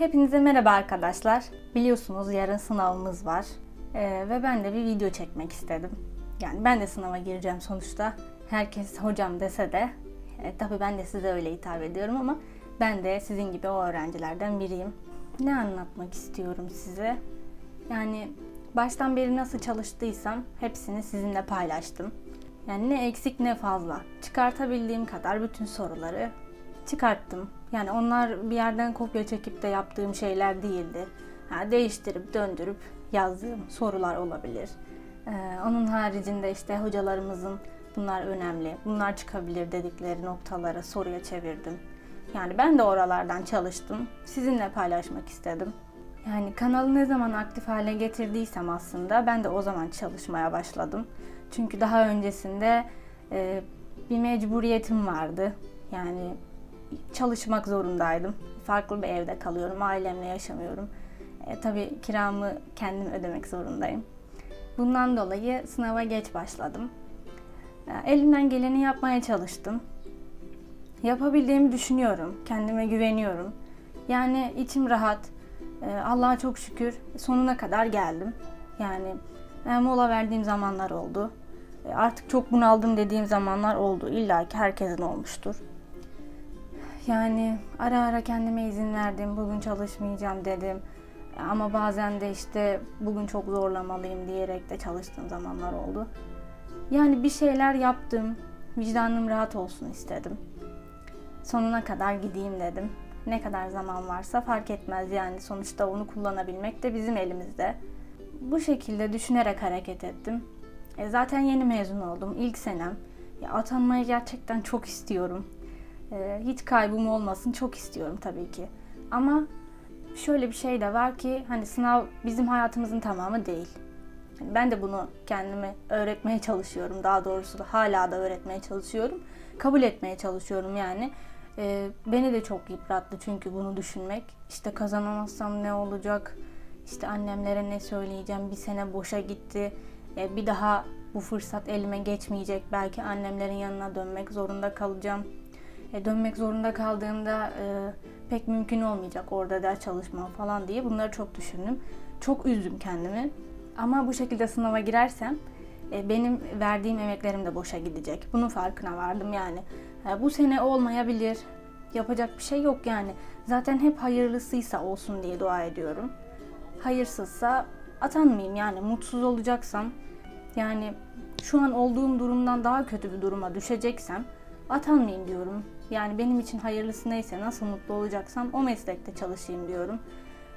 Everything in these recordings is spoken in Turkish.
Hepinize merhaba arkadaşlar. Biliyorsunuz yarın sınavımız var. Ee, ve ben de bir video çekmek istedim. Yani ben de sınava gireceğim sonuçta. Herkes hocam dese de e, tabii ben de size öyle hitap ediyorum ama ben de sizin gibi o öğrencilerden biriyim. Ne anlatmak istiyorum size? Yani baştan beri nasıl çalıştıysam hepsini sizinle paylaştım. Yani ne eksik ne fazla. Çıkartabildiğim kadar bütün soruları çıkarttım. Yani onlar bir yerden kopya çekip de yaptığım şeyler değildi. Ha, değiştirip döndürüp yazdığım sorular olabilir. Ee, onun haricinde işte hocalarımızın bunlar önemli, bunlar çıkabilir dedikleri noktaları soruya çevirdim. Yani ben de oralardan çalıştım. Sizinle paylaşmak istedim. Yani kanalı ne zaman aktif hale getirdiysem aslında ben de o zaman çalışmaya başladım. Çünkü daha öncesinde e, bir mecburiyetim vardı. Yani çalışmak zorundaydım. Farklı bir evde kalıyorum, ailemle yaşamıyorum. E, tabii kiramı kendim ödemek zorundayım. Bundan dolayı sınava geç başladım. E, elimden geleni yapmaya çalıştım. Yapabildiğimi düşünüyorum, kendime güveniyorum. Yani içim rahat. E, Allah'a çok şükür sonuna kadar geldim. Yani e, mola verdiğim zamanlar oldu. E, Artık çok bunaldım dediğim zamanlar oldu. İlla ki herkesin olmuştur. Yani ara ara kendime izin verdim. Bugün çalışmayacağım dedim. Ama bazen de işte bugün çok zorlamalıyım diyerek de çalıştığım zamanlar oldu. Yani bir şeyler yaptım. Vicdanım rahat olsun istedim. Sonuna kadar gideyim dedim. Ne kadar zaman varsa fark etmez yani sonuçta onu kullanabilmek de bizim elimizde. Bu şekilde düşünerek hareket ettim. E zaten yeni mezun oldum. ilk senem. Ya atanmayı gerçekten çok istiyorum. Ee, hiç kaybım olmasın çok istiyorum tabii ki. Ama şöyle bir şey de var ki hani sınav bizim hayatımızın tamamı değil. Hani ben de bunu kendime öğretmeye çalışıyorum. Daha doğrusu da hala da öğretmeye çalışıyorum. Kabul etmeye çalışıyorum yani. Ee, beni de çok yıprattı çünkü bunu düşünmek. İşte kazanamazsam ne olacak? İşte annemlere ne söyleyeceğim? Bir sene boşa gitti. Ee, bir daha bu fırsat elime geçmeyecek. Belki annemlerin yanına dönmek zorunda kalacağım. E, dönmek zorunda kaldığımda e, pek mümkün olmayacak orada ders çalışmam falan diye bunları çok düşündüm. Çok üzdüm kendimi. Ama bu şekilde sınava girersem e, benim verdiğim emeklerim de boşa gidecek. Bunun farkına vardım yani. Bu sene olmayabilir. Yapacak bir şey yok yani. Zaten hep hayırlısıysa olsun diye dua ediyorum. Hayırsızsa atanmayayım yani mutsuz olacaksam yani şu an olduğum durumdan daha kötü bir duruma düşeceksem atanmayayım diyorum. Yani benim için hayırlısı neyse nasıl mutlu olacaksam o meslekte çalışayım diyorum.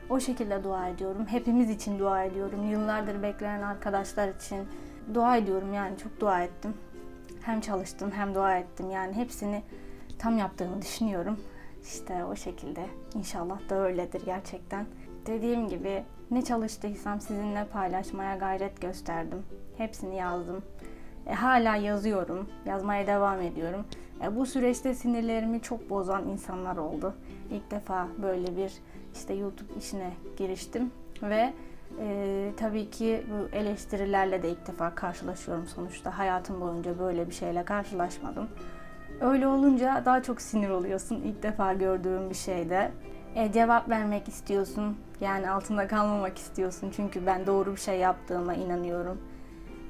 O şekilde dua ediyorum. Hepimiz için dua ediyorum. Yıllardır bekleyen arkadaşlar için dua ediyorum yani çok dua ettim. Hem çalıştım hem dua ettim. Yani hepsini tam yaptığımı düşünüyorum. İşte o şekilde. İnşallah da öyledir gerçekten. Dediğim gibi ne çalıştıysam sizinle paylaşmaya gayret gösterdim. Hepsini yazdım. E, hala yazıyorum. Yazmaya devam ediyorum. E, bu süreçte sinirlerimi çok bozan insanlar oldu. İlk defa böyle bir işte YouTube işine giriştim ve e, tabii ki bu eleştirilerle de ilk defa karşılaşıyorum sonuçta. Hayatım boyunca böyle bir şeyle karşılaşmadım. Öyle olunca daha çok sinir oluyorsun ilk defa gördüğüm bir şeyde. E, cevap vermek istiyorsun. Yani altında kalmamak istiyorsun. Çünkü ben doğru bir şey yaptığıma inanıyorum.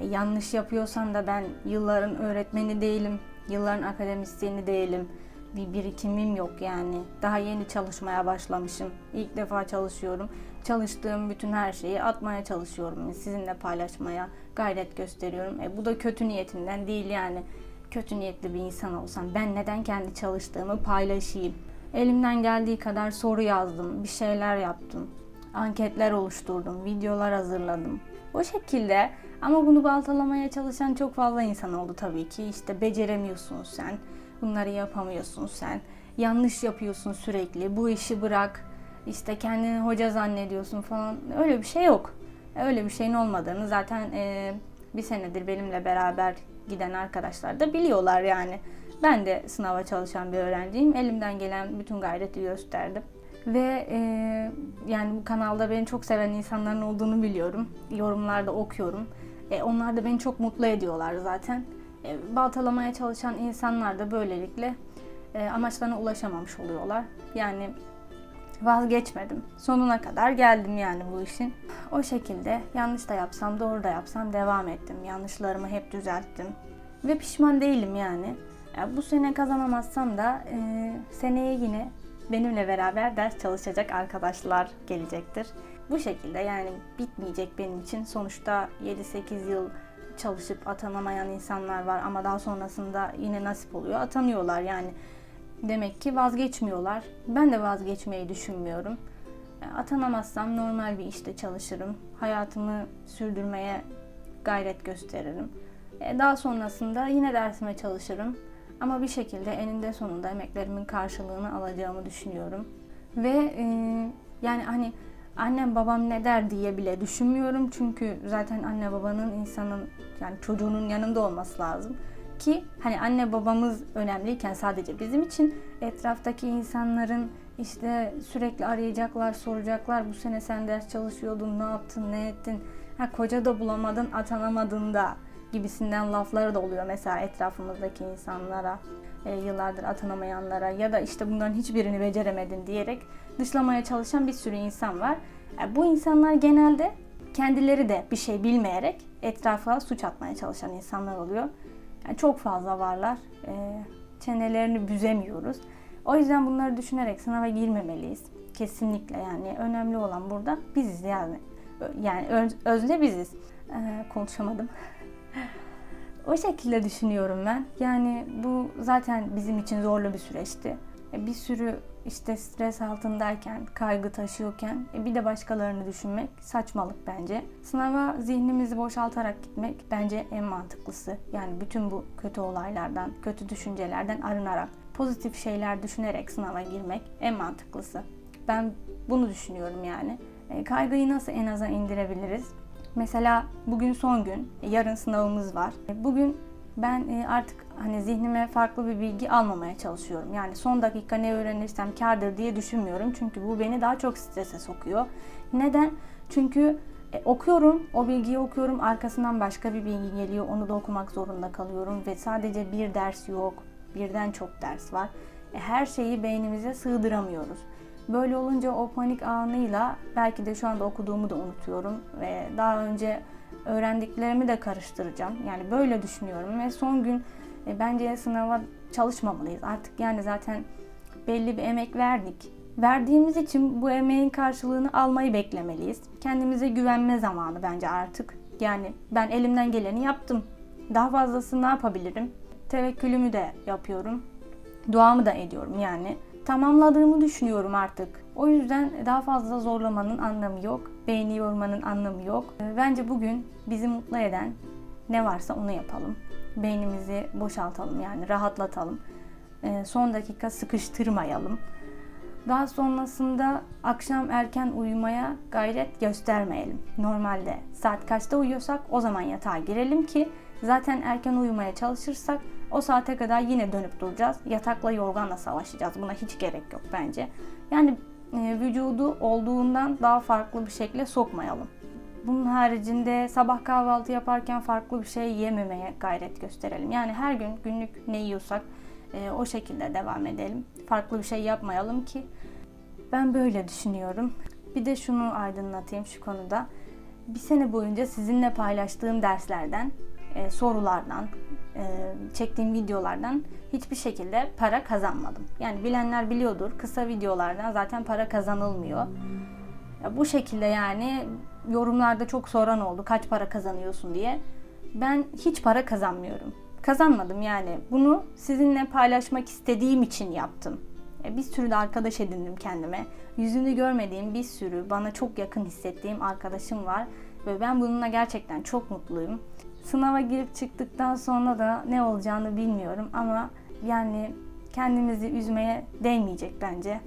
E, yanlış yapıyorsam da ben yılların öğretmeni değilim. Yılların akademisyeni değilim. Bir birikimim yok yani. Daha yeni çalışmaya başlamışım. İlk defa çalışıyorum. Çalıştığım bütün her şeyi atmaya çalışıyorum. Sizinle paylaşmaya gayret gösteriyorum. E, bu da kötü niyetimden değil yani. Kötü niyetli bir insan olsam ben neden kendi çalıştığımı paylaşayım? Elimden geldiği kadar soru yazdım, bir şeyler yaptım. Anketler oluşturdum, videolar hazırladım. O şekilde ama bunu baltalamaya çalışan çok fazla insan oldu tabii ki. İşte beceremiyorsun sen, bunları yapamıyorsun sen, yanlış yapıyorsun sürekli, bu işi bırak, işte kendini hoca zannediyorsun falan. Öyle bir şey yok. Öyle bir şeyin olmadığını zaten e, bir senedir benimle beraber giden arkadaşlar da biliyorlar yani. Ben de sınava çalışan bir öğrenciyim. Elimden gelen bütün gayreti gösterdim. Ve e, yani bu kanalda beni çok seven insanların olduğunu biliyorum. Yorumlarda okuyorum. E, onlar da beni çok mutlu ediyorlar zaten. E, baltalamaya çalışan insanlar da böylelikle e, amaçlarına ulaşamamış oluyorlar. Yani vazgeçmedim. Sonuna kadar geldim yani bu işin. O şekilde yanlış da yapsam doğru da yapsam devam ettim. Yanlışlarımı hep düzelttim. Ve pişman değilim yani. Ya bu sene kazanamazsam da e, seneye yine benimle beraber ders çalışacak arkadaşlar gelecektir. Bu şekilde yani bitmeyecek benim için. Sonuçta 7-8 yıl çalışıp atanamayan insanlar var ama daha sonrasında yine nasip oluyor. Atanıyorlar yani. Demek ki vazgeçmiyorlar. Ben de vazgeçmeyi düşünmüyorum. E, Atanamazsam normal bir işte çalışırım. Hayatımı sürdürmeye gayret gösteririm. E, Daha sonrasında yine dersime çalışırım. Ama bir şekilde eninde sonunda emeklerimin karşılığını alacağımı düşünüyorum. Ve e, yani hani annem babam ne der diye bile düşünmüyorum. Çünkü zaten anne babanın insanın yani çocuğunun yanında olması lazım. Ki hani anne babamız önemliyken sadece bizim için etraftaki insanların işte sürekli arayacaklar, soracaklar. Bu sene sen ders çalışıyordun, ne yaptın, ne ettin? Ha koca da bulamadın, atanamadın da gibisinden lafları da oluyor mesela etrafımızdaki insanlara, e, yıllardır atanamayanlara ya da işte bunların hiçbirini beceremedin diyerek dışlamaya çalışan bir sürü insan var. E, bu insanlar genelde kendileri de bir şey bilmeyerek etrafa suç atmaya çalışan insanlar oluyor. Yani çok fazla varlar. E, çenelerini büzemiyoruz. O yüzden bunları düşünerek sınava girmemeliyiz. Kesinlikle yani önemli olan burada biziz yani. Yani öz- özne biziz. E, konuşamadım. O şekilde düşünüyorum ben. Yani bu zaten bizim için zorlu bir süreçti. E, Bir sürü işte stres altındayken, kaygı taşıyorken e, bir de başkalarını düşünmek saçmalık bence. Sınava zihnimizi boşaltarak gitmek bence en mantıklısı. Yani bütün bu kötü olaylardan, kötü düşüncelerden arınarak, pozitif şeyler düşünerek sınava girmek en mantıklısı. Ben bunu düşünüyorum yani. E, Kaygıyı nasıl en aza indirebiliriz? Mesela bugün son gün, yarın sınavımız var. Bugün ben e, artık hani zihnime farklı bir bilgi almamaya çalışıyorum. Yani son dakika ne öğrenirsem kardır diye düşünmüyorum. Çünkü bu beni daha çok strese sokuyor. Neden? Çünkü e, okuyorum, o bilgiyi okuyorum. Arkasından başka bir bilgi geliyor. Onu da okumak zorunda kalıyorum. Ve sadece bir ders yok. Birden çok ders var. E, her şeyi beynimize sığdıramıyoruz. Böyle olunca o panik anıyla belki de şu anda okuduğumu da unutuyorum ve daha önce öğrendiklerimi de karıştıracağım. Yani böyle düşünüyorum ve son gün e, bence sınava çalışmamalıyız. Artık yani zaten belli bir emek verdik. Verdiğimiz için bu emeğin karşılığını almayı beklemeliyiz. Kendimize güvenme zamanı bence artık. Yani ben elimden geleni yaptım. Daha fazlasını ne yapabilirim? Tevekkülümü de yapıyorum. Duamı da ediyorum yani tamamladığımı düşünüyorum artık. O yüzden daha fazla zorlamanın anlamı yok. Beyni yormanın anlamı yok. Ee, Bence bugün bizi mutlu eden ne varsa onu yapalım. Beynimizi boşaltalım yani rahatlatalım. Ee, Son dakika sıkıştırmayalım. Daha sonrasında akşam erken uyumaya gayret göstermeyelim. Normalde saat kaçta uyuyorsak o zaman yatağa girelim ki zaten erken uyumaya çalışırsak o saate kadar yine dönüp duracağız. Yatakla yorganla savaşacağız. Buna hiç gerek yok bence. Yani e, vücudu olduğundan daha farklı bir şekilde sokmayalım. Bunun haricinde sabah kahvaltı yaparken farklı bir şey yememeye gayret gösterelim. Yani her gün günlük ne yiyorsak e, o şekilde devam edelim. Farklı bir şey yapmayalım ki ben böyle düşünüyorum. Bir de şunu aydınlatayım şu konuda. Bir sene boyunca sizinle paylaştığım derslerden, e, sorulardan, çektiğim videolardan hiçbir şekilde para kazanmadım. Yani bilenler biliyordur. Kısa videolardan zaten para kazanılmıyor. Ya bu şekilde yani yorumlarda çok soran oldu kaç para kazanıyorsun diye. Ben hiç para kazanmıyorum. Kazanmadım yani. Bunu sizinle paylaşmak istediğim için yaptım. E, Bir sürü de arkadaş edindim kendime. Yüzünü görmediğim bir sürü, bana çok yakın hissettiğim arkadaşım var. Ve ben bununla gerçekten çok mutluyum. Sınava girip çıktıktan sonra da ne olacağını bilmiyorum ama yani kendimizi üzmeye değmeyecek bence.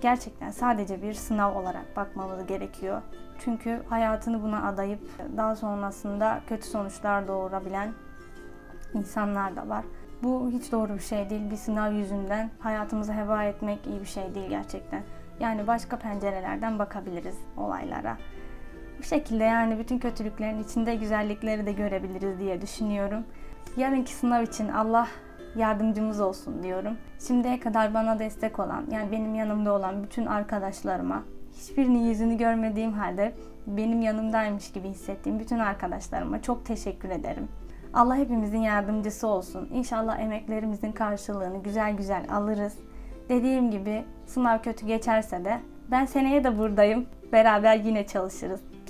Gerçekten sadece bir sınav olarak bakmamız gerekiyor. Çünkü hayatını buna adayıp daha sonrasında kötü sonuçlar doğurabilen insanlar da var. Bu hiç doğru bir şey değil. Bir sınav yüzünden hayatımızı heba etmek iyi bir şey değil gerçekten. Yani başka pencerelerden bakabiliriz olaylara. Bu şekilde yani bütün kötülüklerin içinde güzellikleri de görebiliriz diye düşünüyorum. Yarınki sınav için Allah yardımcımız olsun diyorum. Şimdiye kadar bana destek olan, yani benim yanımda olan bütün arkadaşlarıma, hiçbirinin yüzünü görmediğim halde benim yanımdaymış gibi hissettiğim bütün arkadaşlarıma çok teşekkür ederim. Allah hepimizin yardımcısı olsun. İnşallah emeklerimizin karşılığını güzel güzel alırız. Dediğim gibi sınav kötü geçerse de ben seneye de buradayım. Beraber yine çalışırız.